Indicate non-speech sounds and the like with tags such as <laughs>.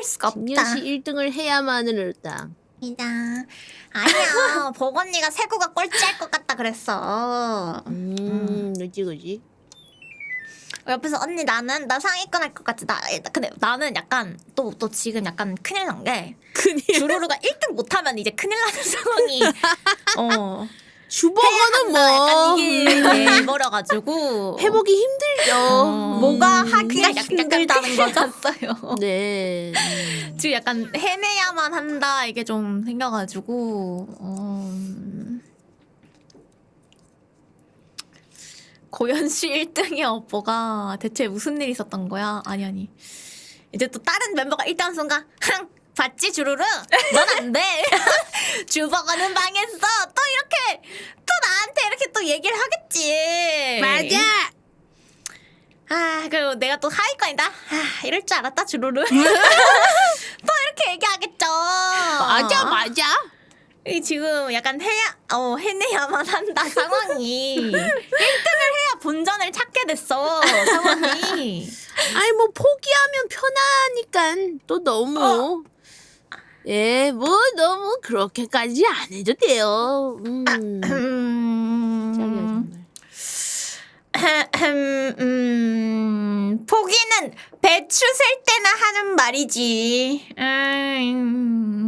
포기할 수가 없다. 김윤씨 1등을 해야만을 딱. 이다. 아니야. <laughs> 보건이가 세구가 꼴찌할 것 같다 그랬어. 음, 그지 그지. 옆에서 언니 나는 나 상위권 할 것 같지. 나 근데 나는 약간 또 또 지금 약간 큰일 난 게 큰일. 주루루가 1등 못하면 이제 큰일 나는 상황이 <laughs> 어 주버거는 뭐 게 돼버려가지고 회복이 힘들죠. 어, 뭐가 하기가 힘들다는 거 같어요. 네. 음. 지금 약간 해내야만 한다 이게 좀 생겨가지고 어... 고현 씨 1등의 오빠가 대체 무슨 일이 있었던 거야? 아니 아니 이제 또 다른 멤버가 1등 순간 흥 봤지 주루루 넌 안돼 <laughs> 주버거는 망했어 또 이렇게 또 나한테 이렇게 또 얘기를 하겠지 맞아. 아 그리고 내가 또 하위권이다? 아 이럴 줄 알았다 주루루. <laughs> 또 이렇게 얘기하겠죠. 맞아 맞아. 이 지금 약간 해야 어 해내야만 한다 상황이. 1등을 해야 본전을 찾게 됐어 상황이. <laughs> 아니 뭐 포기하면 편하니까 또 너무. 예, 뭐 너무 그렇게까지 안 해도 돼요. 음. 짝이야 정말. 음, 포기는 배추 셀 때나 하는 말이지 음.